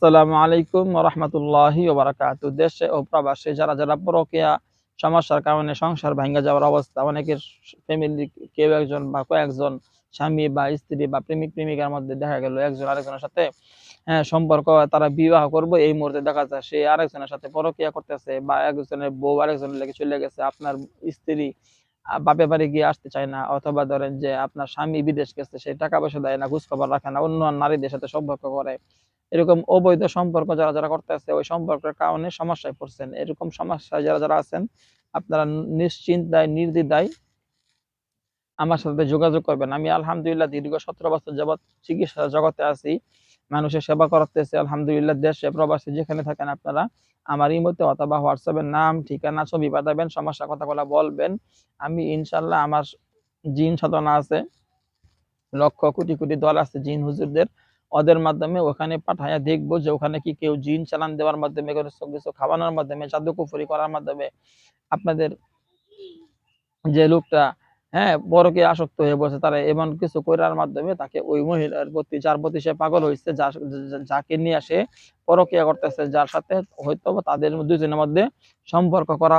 আসসালামু আলাইকুম রহমতুল্লাহি ওবারাকাতু দেশে ও প্রবাসে যারা যারা পরকিয়া সমস্যার কারণে সংসার ভাঙ্গা যাওয়ার অবস্থা, অনেকের ফ্যামিলি কেউ একজন বা কয়েকজন স্বামী বা স্ত্রী বা প্রেমিক প্রেমিকার মধ্যে দেখা গেল, একজন আরেকজনের সাথে হ্যাঁ সম্পর্ক তারা বিবাহ করব, এই মুহূর্তে দেখা যায় সে আরেকজনের সাথে পরকিয়া করতেছে বা একজনের বউ আরেকজনের লেগে চলে গেছে, আপনার স্ত্রী বাপের বাড়ি গিয়ে আসতে চায় না, অথবা ধরেন যে আপনার স্বামী বিদেশ গেছে, সে টাকা পয়সা দেয় না ঘুষ খবর রাখে না, অন্য নারীদের সাথে সম্পর্ক করে। এরকম অবৈধ সম্পর্ক যারা যারা করতেছে, ওই সম্পর্কের কারণে সমস্যায় পড়ছেন। এরকম সমস্যায় যারা যারা আছেন, আপনারা নিশ্চিন্তায়, নির্দ্বিধায় আমার সাথে যোগাযোগ করবেন। আমি আলহামদুলিল্লাহ দীর্ঘ সতেরো বছর যাবৎ চিকিৎসা জগতে আছি, মানুষের সেবা করতেছি, আলহামদুলিল্লাহ দেশে প্রবাসী যেখানে থাকেন আপনারা আমার ইমোতে অথবা হোয়াটসঅ্যাপের নাম, ঠিকানা, ছবি পাঠাবেন, সমস্যা কথাগুলো বলবেন। আমি ইনশাল্লাহ আমার জিন সাধনা আছে, লক্ষ কোটি কোটি দল আছে জিন হুজুরদের। ওদের মাধ্যমে ওখানে পাঠাইয়া দেখব যে ওখানে কি কেউ জিন চালান দেওয়ার মাধ্যমে কিছু খাওয়ানোর মাধ্যমে, জাদুকুফুরি করার মাধ্যমে আপনাদের যে লোকটা হ্যাঁ বড়কে আসক্ত হয়ে বসে, তারা এমন কিছু করার মাধ্যমে তাকে ওই মহিলার প্রতি, যার প্রতি সে পাগল হয়েছে যাকে নিয়ে আসে পরকিয়া করতেছে, যার সাথে হয়তো তাদের দুজনের মধ্যে সম্পর্ক করা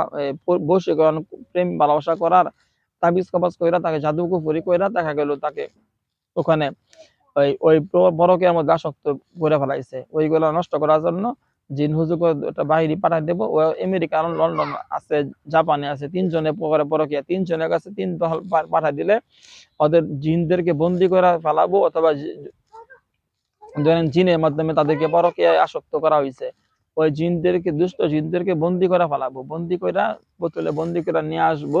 বশীকরণ, প্রেম, ভালোবাসা করার, তাবিজ কবাজ কইরা তাকে জাদুকুফুরি কইরা দেখা গেল তাকে ওখানে ওই ওই প্র- পরকীয়ার মধ্যে আসক্ত করে ফেলাইছে। ওইগুলো নষ্ট করার জন্য জিন হুজুক একটা বাহিনী পাঠাই দেবো। ও আমেরিকা, লন্ডন আছে, জাপানে আছে, তিনজনে পরে পরকিয়া, তিনজনের কাছে তিন দল পাঠাই দিলে ওদের জিনদেরকে বন্দি করে ফেলাবো অথবা ধরেন জিনের মাধ্যমে তাদেরকে পরকিয়ায় আসক্ত করা হয়েছে ওই জিনদেরকে, দুষ্ট জিনদেরকে বন্দি করে ফেলাবো। বন্দি করে বোতলে বন্দি করে নিয়ে আসব।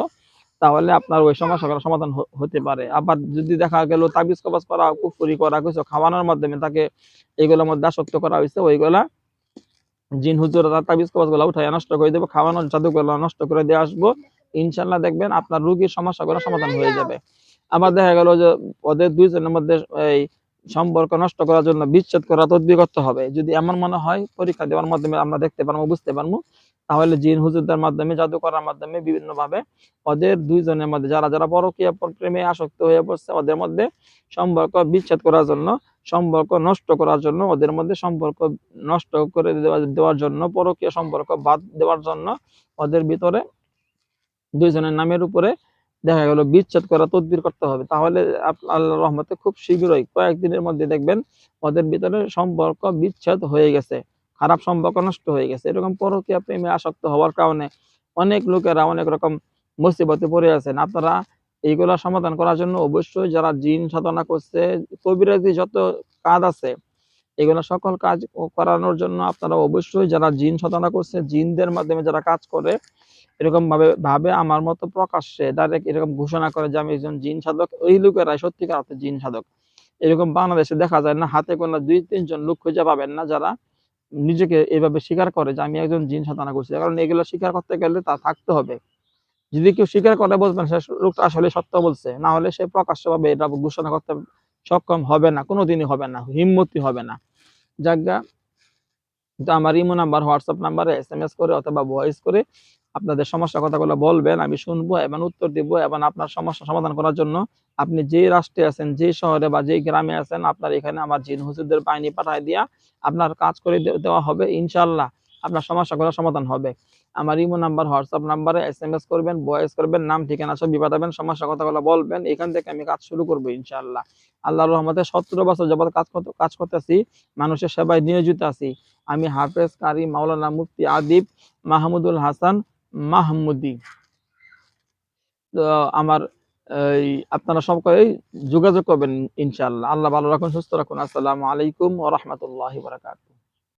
তাহলে আপনার ওই সমস্যাগুলো সমাধান হতে পারে। আবার যদি দেখা গেল তাবিজ কবাজ করা, কুফুরি করা, কিছু খাওয়ানোর মাধ্যমে তাকে এইগুলোর মধ্যে আসক্ত করা হয়েছে, ওইগুলা জিন হুজুর তাবিজ কবাজগুলা উঠাই নষ্ট করে দেবো, খাওয়ানোর জাদুগুলো নষ্ট করে দিয়ে আসব। ইনশাল্লাহ দেখবেন আপনার রোগীর সমস্যাগুলো সমাধান হয়ে যাবে। আবার দেখা গেল যে ওদের দুইজনের মধ্যে এই সম্পর্ক নষ্ট করার জন্য বিচ্ছেদ করা তদবির করতে হবে। যদি এমন মনে হয়, পরীক্ষা দেওয়ার মাধ্যমে আমরা দেখতে পারব, বুঝতে পারব। তাহলে জিন হুজুরদের মাধ্যমে জাদু করার মাধ্যমে বিভিন্ন ভাবে ওদের দুইজনের মধ্যে, যারা যারা পরকীয়া প- প্রেমে আসক্ত হয়ে পড়ছে, ওদের মধ্যে সম্পর্ক বিচ্ছেদ করার জন্য, সম্পর্ক নষ্ট করার জন্য, ওদের মধ্যে সম্পর্ক নষ্ট করে দেওয়ার জন্য, পরকীয় সম্পর্ক বাদ দেওয়ার জন্য ওদের ভিতরে দুইজনের নামের উপরে দেখা গেল বিচ্ছেদ করা, তদবির করতে হবে। তাহলে আল্লাহর রহমতে খুব শীঘ্রই কয়েকদিনের মধ্যে দেখবেন ওদের ভিতরে সম্পর্ক বিচ্ছেদ হয়ে গেছে। খারাপ সম্পর্ক নষ্ট হয়ে গেছে। এরকম পরকীয়া প্রেমে আসক্ত হওয়ার কারণে অনেক লোকেরা অনেক রকম মুসিবতে পড়ে আছেন। আপনারা এইগুলা সমাধান করার জন্য অবশ্যই যারা জিন সাধনা করছে, কবিরাজি যত কাজ আছে, এগুলো সকল কাজ করানোর জন্য আপনারা অবশ্যই যারা জিন সাধনা করছে, জিনদের মাধ্যমে যারা কাজ করে এরকম ভাবে ভাবে আমার মতো প্রকাশ্যে ডাইরেক্ট এরকম ঘোষণা করে যে আমি একজন জিন সাধক ওই লোকেরাই সত্যিকার অর্থে জিন সাধক। এরকম বাংলাদেশে দেখা যায় না, হাতে কোনো দুই তিনজন লোক খুঁজে পাবেন না যারা নিজেকে এভাবে স্বীকার করে যে আমি একজন জিন সাধনা করছি। কারণ এগুলো স্বীকার করতে গেলে তা থাকতে হবে। যদি কেউ স্বীকার করে বলবেন, সে লোকটা আসলে সত্য বলছে, না হলে সে প্রকাশ্যভাবে এটা ঘোষণা করতে সক্ষম হবে না, কোনোদিনই হবে না হিম্মতি হবে না। যাজ্ঞা তো আমার ইমো নাম্বার, হোয়াটসঅ্যাপ নাম্বারে এস এম এস করে অথবা ভয়েস করে আপনাদের সমস্যা কথাগুলো বলবেন, আমি শুনব এবং উত্তর দিব এবং আপনার সমস্যা সমাধান করার জন্য আপনি যে রাষ্ট্রে আছেন, যে শহরে বা যে গ্রামে আছেন, আপনার এখানে আমার জিন হুজুরদের বাহিনী পাঠায় দিয়া আপনার কাজ করে দেওয়া হবে ইনশাল্লাহ আপনার সমস্যাগুলো সমাধান হবে। আমার ইমো নাম্বার, হোয়াটসঅ্যাপ নাম্বারে এস এম এস করবেন, ভয়েস করবেন, নাম, ঠিকানা ছবি পাঠাবেন, সমস্যা কথাগুলো বলবেন, এখান থেকে আমি কাজ শুরু করব ইনশাল্লাহ আল্লাহ রহমতে সতেরো বছর যাবত কাজ করতে, কাজ করতেছি, মানুষের সেবায় নিয়োজিত আছি। আমি হাফেজ কারি মাওলানা মুফতি আদিব মাহমুদুল হাসান মাহমুদি। তো আমার, এই, আপনারা সবাই যোগাযোগ করবেন, ইনশাআল্লাহ। আল্লাহ ভালো রাখুন, সুস্থ রাখুন। আসসালামু আলাইকুম ওয়া বারাকাতুহু।